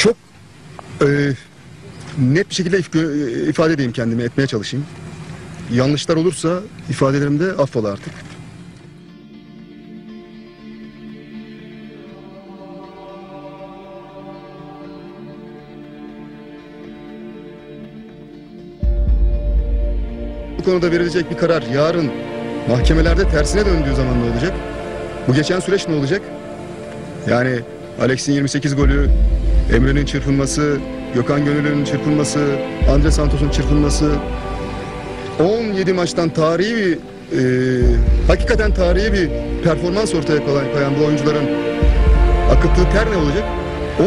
Çok e, net bir şekilde if- ifade edeyim kendimi, etmeye çalışayım. Yanlışlar olursa ifadelerimde affola artık. Bu konuda verilecek bir karar yarın mahkemelerde tersine döndüğü zaman ne olacak? Bu geçen süreç ne olacak? Yani Alex'in 28 golü, Emre'nin çırpınması, Gökhan Gönül'ün çırpınması, Andre Santos'un çırpınması, 17 maçtan tarihi bir, e, hakikaten tarihi bir performans ortaya koyan, koyan bu oyuncuların akıttığı ter ne olacak?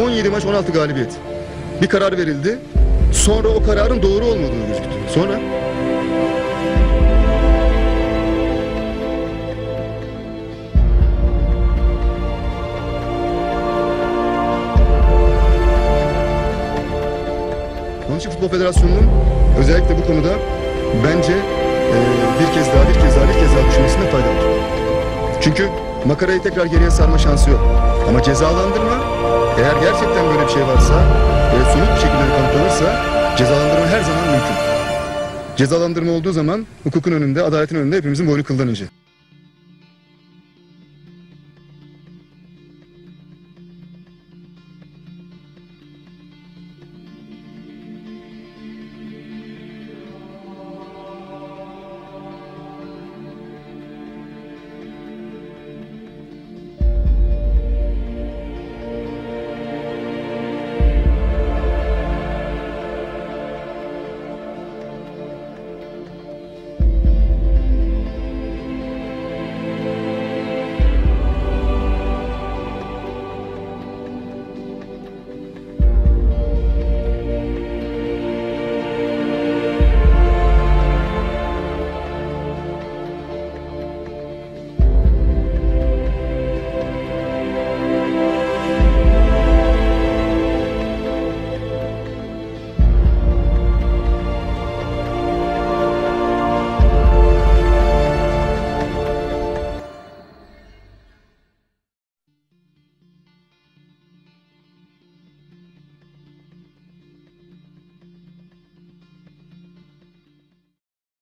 17 maç 16 galibiyet. Bir karar verildi. Sonra o kararın doğru olmadığı gözüktü. Sonra İçin Futbol Federasyonu'nun özellikle bu konuda bence e, bir kez daha bir kez daha bir kez daha düşünmesinde fayda var. Çünkü makarayı tekrar geriye sarma şansı yok. Ama cezalandırma eğer gerçekten böyle bir şey varsa ve somut bir şekilde kanıtlanırsa cezalandırma her zaman mümkün. Cezalandırma olduğu zaman hukukun önünde, adaletin önünde hepimizin boynu kıldan ince.